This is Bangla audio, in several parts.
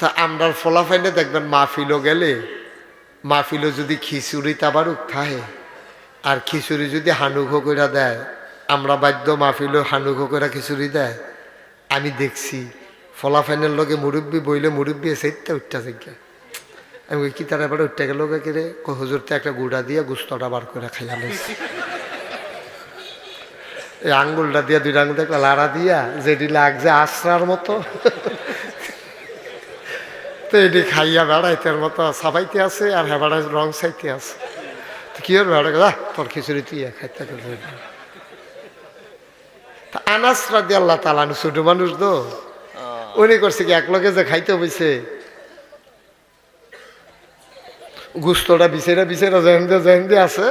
তা আমরা ফলাফাইনে দেখবেন মাহফিলও গেলে, মাহফিলও যদি খিচুড়ি তাবারুক খায়, আর খিচুড়ি যদি হানুখো করে দেয়, আমরা বাধ্য মাহফিলও হানুখো করে খিচুড়ি দেয়। আমি দেখছি ফলাফাইনের লগে মুরব্বী বইলে মুরব্বী সেইটা উঠটা থেকে আমি কি তারা এবার উঠতে গেল কেরে? হুজুরতে একটা গুড়া দিয়ে গুস্তটা বার করে খাইয়া লইছি। এই আঙ্গুলটা দিয়ে দুইটা আঙ্গুল একটা লাড়া দিয়া, যেটি লাগছে আশ্রার মতো। তো এটি খাইয়া বেড়াইতের মতো সাবাইতে আছে আর হ্যাঁ বেড়াই রং সাইতে আছে। তো কি ওর বেড়া যা তোর খিচুড়ি তুই খাইতে আনাস রাদি আল্লাহ তালান ছোট মানুষ তো। উনি করছে কি এক লগে যে খাইতে হয়েছে গুস্তটা বিছেরা বিছেরা জয়েন্দে জয়েন্দে আছে।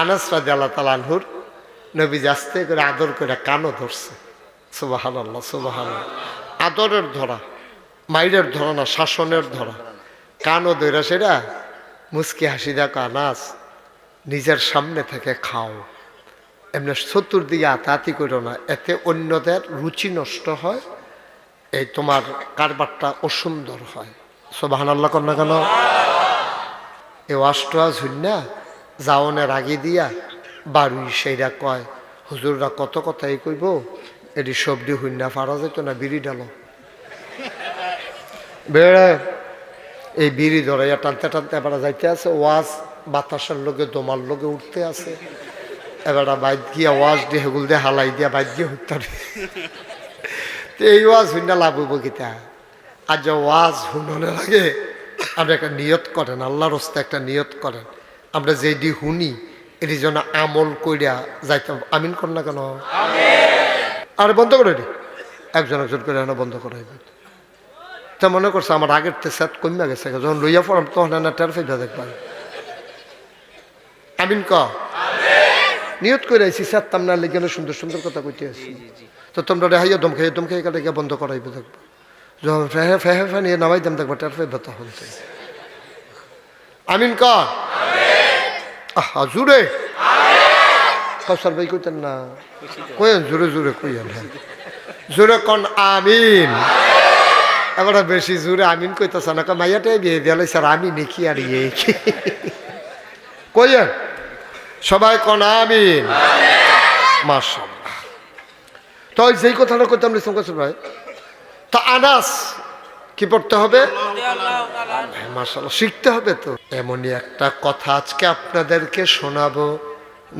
আনাস রাদি আল্লাহ তালানহুর নবী আস্তে করে আদর করে কানও ধরছে। সুবাহান আল্লাহ সুবাহান আদরের ধরা। মাইরের ধরা না, শাসনের ধরা। কানও ধরা সেটা মুসকি হাসি দেখো আনাস নিজের সামনে থেকে খাও। এমনি চতুর্দিকে আতাতি করো না, এতে অন্যদের রুচি নষ্ট হয়, এই তোমার কারবারটা অসুন্দর হয়। সোবাহান আল্লাহ না কেন? এই অষ্টয়া ঝুন্না যাওনের আগে দিয়া বারুই সেইরা কয়। হুজুররা কত কথাই কইব, এটি সবজি হুন্না ফারা যেত না, বিড়ি ডালো। বেড়ে এই বিড়ি ধরাইয়া টানতে টানতে এবার যাইতে আছে ওয়াজ বাতাসের লোকে দোমার লোকে উঠতে আছে। এবার বাইদ গিয়া ওয়াজ দিয়ে হেগুল দিয়ে হালাই দিয়া বাইদ গিয়ে তো এই ওয়াজ হুন্না লাভ হইব কিতা? আর যে ওয়াজ হুননের আগে আপনি একটা নিয়ত করেন আল্লাহর রস্তে একটা নিয়ত করেন। আমরা যেটি শুনি এটি যেন আমল কইরা যাইতে আমিন কর না কেন? আর বন্ধ করে দি। একজন একজন করে বন্ধ করে দিবে। তা মনে করছে আমার আগের তে সেট কমে গেছে যখন লইয়া পড়াম তখন না টের ফেলে দেখবেন আমিন ক? নিয়ত করে আইসি স্যার তামনা লেগে সুন্দর সুন্দর কথা কইতে আসি তো তোমরা রেহাইয়া দম খাইয়া দম খাইয়া কাটে বন্ধ করাইবে দেখব। যখন ফেহে ফেহে ফে নিয়ে নামাই দাম দেখব টের ফেলে ব্যথা হচ্ছে আমিন ক? আহা জুড়ে। কসার ভাই কইতেন না। কইন জোরে জোরে কইন হ্যাঁ। জোরে কন আমিন। এবার বেশি জোরে আমিন কইতেছ না মাইয়াটাই বিয়ে দিয়ে স্যার আমি নেকি আর ইয়ে কি? কইন সবাই কন আমিন। মাশাল্লাহ তো যেই কথাটা কইতাম কসুর ভাই? তা আনাস কি পড়তে হবে? মাশাল্লাহ শিখতে হবে তো। এমনই একটা কথা আজকে আপনাদেরকে শোনাবো।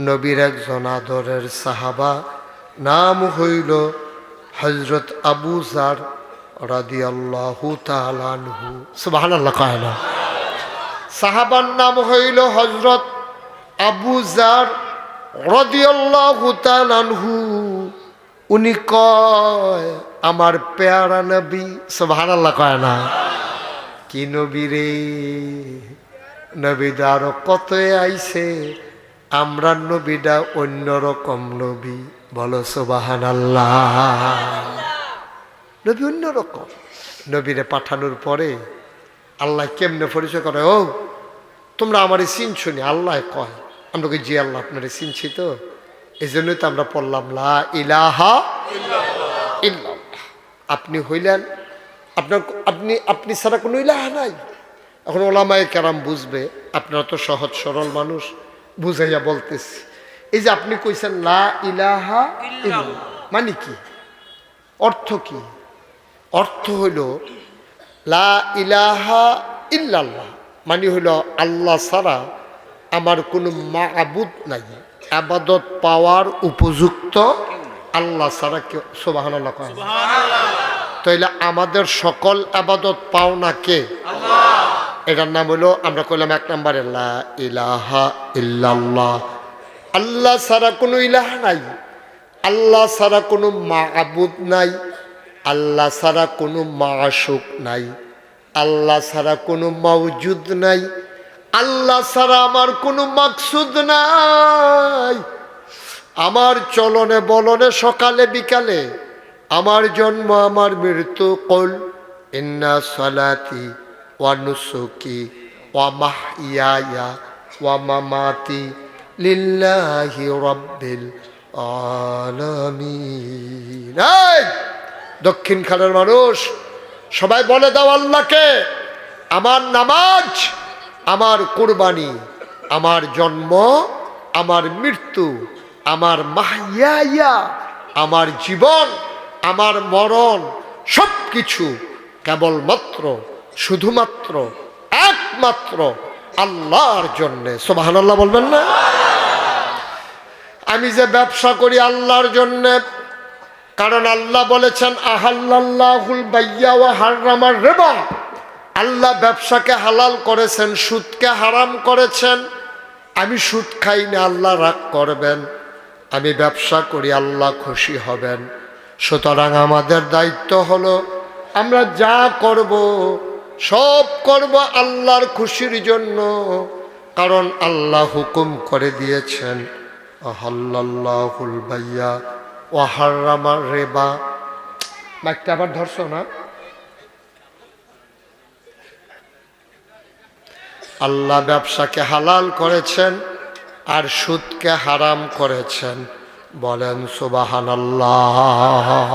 নবীর একজন আদরের সাহাবা, নাম হইল হজরত আবু জার আল্লাহ আল্লাহ সাহাবার নাম হইল হজরত আবু জার রাদি আল্লাহ উনি কয়, আমার পেয়ারা নবী সুবাহান আল্লাহ কি নবী রে? নবীদা আরও কত আইছে? আমরা নবীটা অন্যরকম নবী। বলো সুবাহান নবী অন্য রকম। নবীরে পাঠানোর পরে আল্লাহ কেমনে পরিচয় করে? ও তোমরা আমারে চিনছো নি? আল্লাহ কয় আমরা কি জি আল্লাহ আপনারে চিনছি তো। এই জন্যই তো আমরা পড়লাম লা ইলাহা আপনি হইলেন আপনার আপনি আপনি ছাড়া কোনো ইলাহা নাই। এখন ওলামায় কেরাম বুঝবে আপনারা তো সহজ সরল মানুষ বুঝাইয়া বলতেছি। এই যে আপনি কইছেন লা ইলাহা মানে কি? অর্থ কি? অর্থ হইল লা ইলাহা ইল্লাল্লাহ মানে হইল আল্লাহ ছাড়া আমার কোনো মাবুদ নাই। আবাদত পাওয়ার উপযুক্ত আল্লাহ ছাড়া কেউ না। তাইলে আমাদের সকল আবাদত পাও না কে? এটার নাম হলো আমরা কইলাম এক নম্বরে লা ইলাহা ইল্লাল্লাহ। আল্লাহ ছাড়া কোনো ইলাহা নাই। আল্লাহ ছাড়া কোনো মাবুদ নাই। আল্লাহ ছাড়া কোনো মাসুক নাই। আল্লাহ ছাড়া কোনো মওজুদ নাই। আল্লাহ ছাড়া আমার কোনো মাকসুদ নাই। আমার চলনে বলনে সকালে বিকালে আমার জন্ম, আমার মৃত্যু, কল, ইন্না সলাতি ওয়া নুসুকি ওয়া মাহিয়ায়া ওয়া মামাতি লিল্লাহি রাব্বিল আলামিন। দক্ষিণ খানের মানুষ, সবাই বলে দাও আল্লাহকে, আমার নামাজ, আমার কোরবানি, আমার জন্ম, আমার মৃত্যু, আমার মাহিয়া আমার জীবন, আমার মরণ সব কিছু কেবলমাত্র, শুধুমাত্র, একমাত্র আল্লাহর জন্যে। সোবাহ আল্লাহ বলবেন না? আমি যে ব্যবসা করি আল্লাহর জন্যে কারণ আল্লাহ বলেছেন আহাল্লাহুল বাইয়া ও হারামার রেবা। আল্লাহ ব্যবসাকে হালাল করেছেন, সুদকে হারাম করেছেন। আমি সুদ খাই না, আল্লাহ রাগ করবেন। আমি ব্যবসা করি, আল্লাহ খুশি হবেন। সুতরাং আমাদের দায়িত্ব হলো, আমরা যা করব, সব করব আল্লাহর খুশির জন্য। কারণ আল্লাহ হুকুম করে দিয়েছেন আহাল্লাহুল বাইয়া রেবা। মাইকটা আবার ধরছো না? আল্লাহ ব্যবসাকে হালাল করেছেন আর সুদকে হারাম করেছেন। বলেন সুবাহান আল্লাহ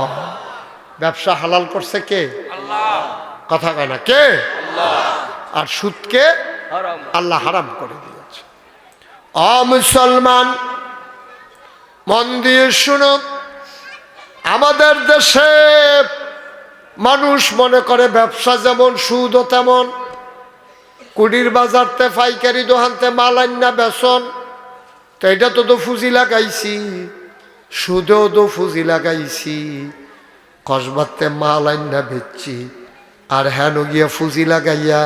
ব্যবসা হালাল করছে কে? কথা কয় না কে? আর সুদকে আল্লাহ হারাম করে দিয়েছে। অ মুসলমান মন দিয়ে শুনো আমাদের দেশে মানুষ মনে করে ব্যবসা যেমন, সুদও তেমন। কুড়ির বাজারতে, পাইকারি দোকানতে মাল আন্না বেসন তো এটা তো তো লাগাইছি, সুদেও তো লাগাইছি। কসবাতে মাল আন্না বেচছি, আর হেন গিয়া ফুজি লাগাইয়া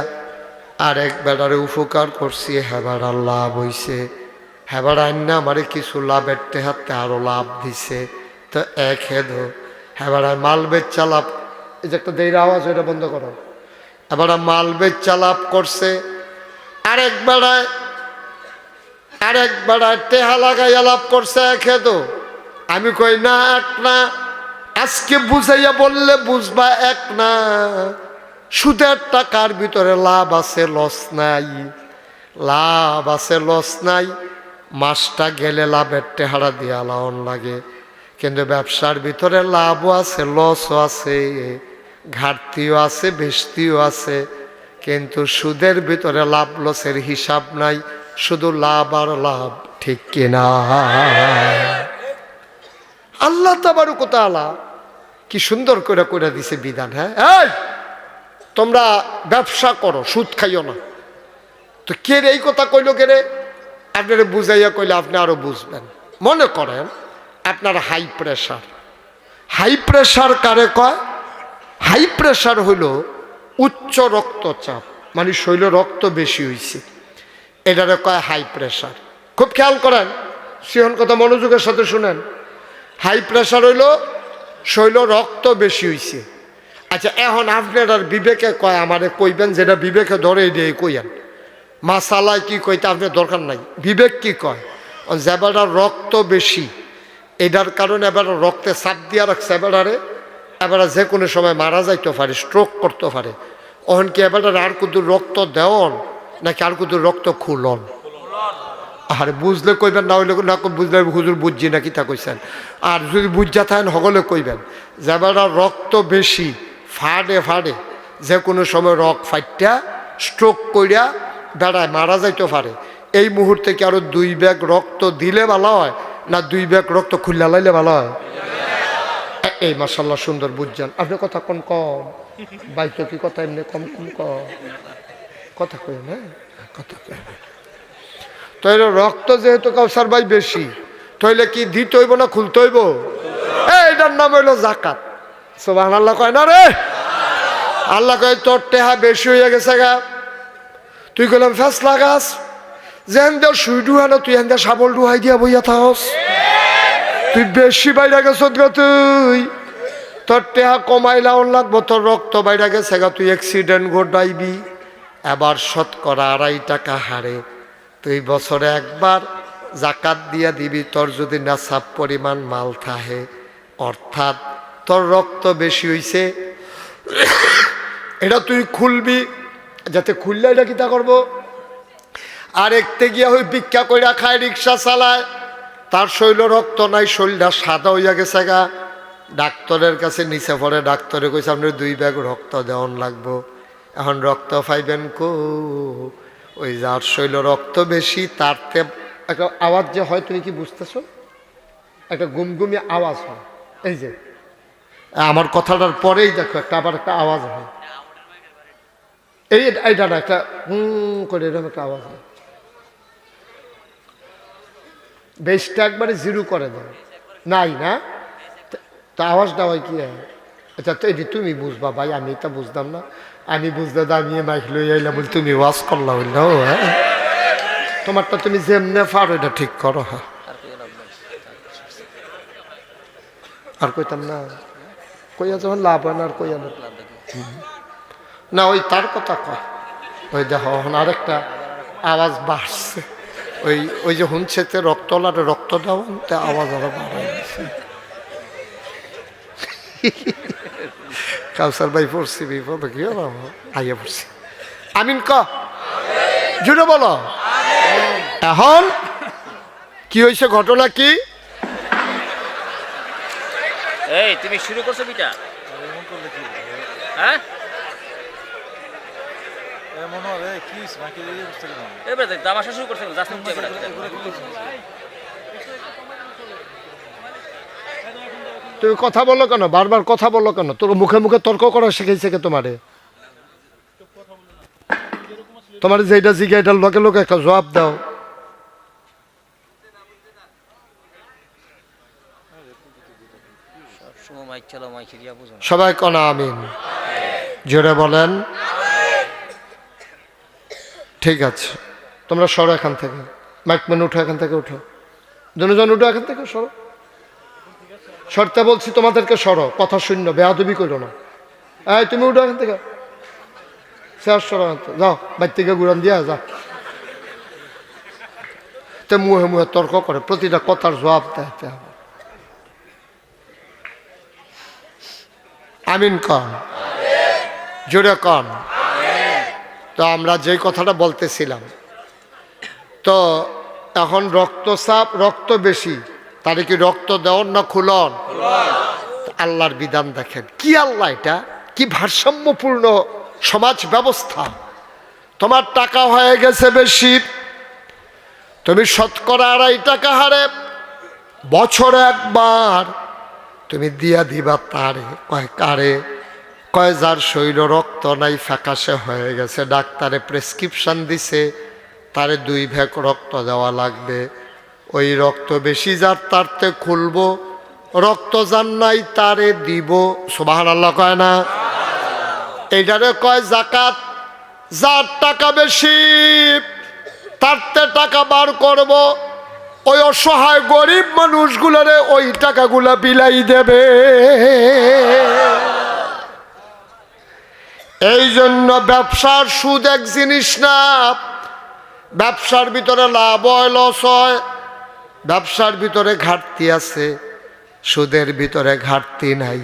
আর এক বেড়ারে উপকার করছি হেবাড়ার লাভ হইছে। হেবার আন্না আমারে কিছু লাভের টেহাতে আরও লাভ দিছে। তো এক হেদ হেবাড়ায় মাল বেচা লাভ এই যে একটা দেরির আওয়াজ, ওইটা বন্ধ করো। এবার মাল বেচা লাভ করছে, আরেক বেড়ায় আরেক বেড়ায় টেহা লাগাইয়া লাভ করছে এক হেদ আমি কই, না, এক না, আজকে বুঝাইয়া বললে বুঝবা এক না। সুদের টাকার ভিতরে লাভ আছে, লস নাই। লাভ আছে, লস নাই। মাসটা গেলে লাভের টেহারা দিয়া লাউন লাগে। কিন্তু ব্যবসার ভিতরে লাভও আছে লসও আছে, ঘাটতিও আছে, বেশতিও আছে। কিন্তু সুদের ভিতরে লাভ লসের হিসাব নাই, শুধু লাভ আর লাভ, ঠিক কিনা আল্লাহ তাবারু কোথালা কি সুন্দর করে করে দিছে বিধান হ্যাঁ? তোমরা ব্যবসা করো, সুদ খাইও না। তো কে রে এই কথা কইল কে রে? আপনারা বুঝাইয়া কইলে আপনি আরও বুঝবেন। মনে করেন আপনার হাই প্রেশার হাই প্রেশার কারে কয়? হাই প্রেশার হলো উচ্চ রক্তচাপ মানে শৈল রক্ত বেশি হয়েছে এটারে কয় হাই প্রেশার খুব খেয়াল করেন, সিহন কথা মনোযোগের সাথে শুনেন। হাই প্রেশার হইল শৈল রক্ত বেশি হয়েছে আচ্ছা এখন আপনার আর বিবেকে কয়, আমারে কইবেন, যেটা বিবেকে ধরে দিয়ে কইয়েন। মাসালায় কি কইতে আপনার দরকার নাই। বিবেক কি কয়? যেবাটার রক্ত বেশি এটার কারণে এবার রক্তে চাপ দিয়া রাখছে এবারে। এবার যে কোনো সময় মারা যাইতে পারে স্ট্রোক করতে পারে। অহন কি এবার আর কুদুর রক্ত দেওয়ন, নাকি আর কুদুর রক্ত খুলন? আর বুঝলে কইবেন, না হইলে না বুঝলে হুজুর বুঝছি না তা কইছেন। আর যদি বুঝা থাকেন, হগলে কইবেন যেবার রক্ত বেশি, ফাড়ে ফাড়ে, যে কোনো সময় রক ফাইটটা স্ট্রোক কইরা বেড়ায়, মারা যাইতে পারে। এই মুহূর্তে কি আরও দুই ব্যাগ রক্ত দিলে ভালো হয়? না দুই ব্যাগ রক্ত খুললে লাইলে ভালো হয়? এই মাসাল্লাহ সুন্দর বুঝছেন। আপনি কথা কোন কম বাইকে কি কথা এমনি কম কম কম কথা কই না? কথা কই না। তাইলে রক্ত যেহেতু কাউসার ভাই বেশি তাইলে কি দিতে হইব না খুলতে হইব? এই, এটার নাম হইল জাকাত সোবাহ আল্লাহ কয় না রে? আল্লাহ কয় তোর টেহা বেশি হয়ে গেছে গা। তুই গেলাম ফেস লাগাস যেন দেও সুই ডুহানো তুই হেন সাবল ডুহাই দিয়া বইয়া থাকস। তুই বেশি বাইরে গেছ গা তুই। তোর টেহা কমাইলাও লাগবো, তোর রক্ত বাইরে গেছে গা তুই অ্যাক্সিডেন্ট ঘটাইবি। এবার শতকরা আড়াই টাকা হারে। তুই বছরে একবার জাকাত দিয়া দিবি, তোর যদি নেশাব পরিমাণ মাল থাহে অর্থাৎ তোর রক্ত বেশি হইছে। এটা তুই খুলবি। যাতে খুললে এটা কিতা করব? আর একতে গিয়া ওই ভিক্ষা কইরা খায়, রিক্সা চালায়। তার শৈল রক্ত নাই শরীরটা সাদা হইয়া গেছে গা। ডাক্তারের কাছে নিচে পড়ে, ডাক্তারে কইছে, আপনার দুই ব্যাগ রক্ত দেওয়ান লাগবো। এখন রক্ত পাইবেন কো? ওই যার শৈল রক্ত বেশি, তার তে একটা আওয়াজ যে হয়, তুমি কি বুঝতেছো? একটা গুমগুমি আওয়াজ হয়। এই যে, আমার কথাটার পরেই দেখো, একটা আবার একটা আওয়াজ হয়। এই এইটা না একটা হুম করে এরকম একটা আওয়াজ হয়। বেশটা একবারে জিরো করে দাও নাই না? তো- আওয়াজ হয় কি? আচ্ছা তো এটি তুমি বুঝবা ভাই, আমি এটা বুঝতাম না। আমি বুঝতে দামিয়ে মাইক লই আইলাম বলি, তুমি ওয়াজ করলা হইল হ্যাঁ? তোমারটা তুমি যেমনে পারো, এটা ঠিক করো হ্যাঁ। আর কইতাম না, কইয়া যখন লাভ হয় না, আর কইয়া না। না, ওই তার কথা কয়। ওই দেখো, এখন আরেকটা আওয়াজ বাড়ছে। ওই ওই যে হুনছেতে রক্তলারে রক্ত দেওয়ান তা আওয়াজ আরও বাড়াই কাউসার ভাই পড়ছি বিপদ কি আইয়া পড়ছি। আমিন ক? জুড়ে বলো। এখন কি হয়েছে ঘটনা কি? এই, তুমি শুরু করছ বিটা হ্যাঁ? এমন হবে কি নাকি অবস্থা কেন? এবারে দেখ তামাশা শুরু করছে জাসমিন কে এবারে তুমি কথা বলো কেন? বারবার কথা বলো কেন? তোর মুখে মুখে তর্ক করা শিখেছে কে তোমারে? তোমার যেটা জিজ্ঞা এটা লোকে লোকে একটা জবাব দাও। সবাই কনা আমিন। জোরে বলেন। ঠিক আছে। তোমরা সরো এখান থেকে। মাইক মেন উঠো এখান থেকে, উঠো। দুজন উঠো এখান থেকে, সরো। সরতে বলছি তোমাদেরকে সরো, কথা শূন্য, বেয়াদবি করো না। এই, তুমি উঠো এখান থেকে। শেষ সরো যাও, বাইর থেকে গুড়ান দিয়া যাও তে মুহে মুহে তর্ক করে, প্রতিটা কথার জবাব দেয় হবে। আমিন কন। জোরে কন। তো আমরা যে কথাটা বলতেছিলাম। তো এখন রক্তচাপ রক্ত বেশি তারে কি রক্ত দেওয়ার না খুলন? আল্লাহর বিধান দেখেন। কি আল্লাহ এটা? কি ভারসাম্যপূর্ণ সমাজ ব্যবস্থা। তোমার টাকা হয়ে গেছে বেশি, তুমি শতকরা আড়াই টাকা হারে বছর একবার তুমি দিয়া দিবা তারে। কয় কারে? কয় যার শরীর রক্ত নাই ফ্যাকাশে হয়ে গেছে। ডাক্তারে প্রেসক্রিপশন দিছে, তারে দুই ভ্যাক রক্ত দেওয়া লাগবে। ওই রক্ত বেশি যার তারতে খুলবো, রক্ত যার নাই তারে দিব। সুবাহান আল্লাহ কয় না? এইটারে কয় জাকাত যার টাকা বেশি তারতে টাকা বার করব। ওই অসহায় গরিব মানুষগুলোরে ওই টাকাগুলা বিলাই দেবে। এই জন্য ব্যবসার সুদ এক জিনিস না। ব্যবসার ভিতরে লাভ হয়, লস হয়। ব্যবসার ভিতরে ঘাটতি আছে, সুদের ভিতরে ঘাটতি নাই।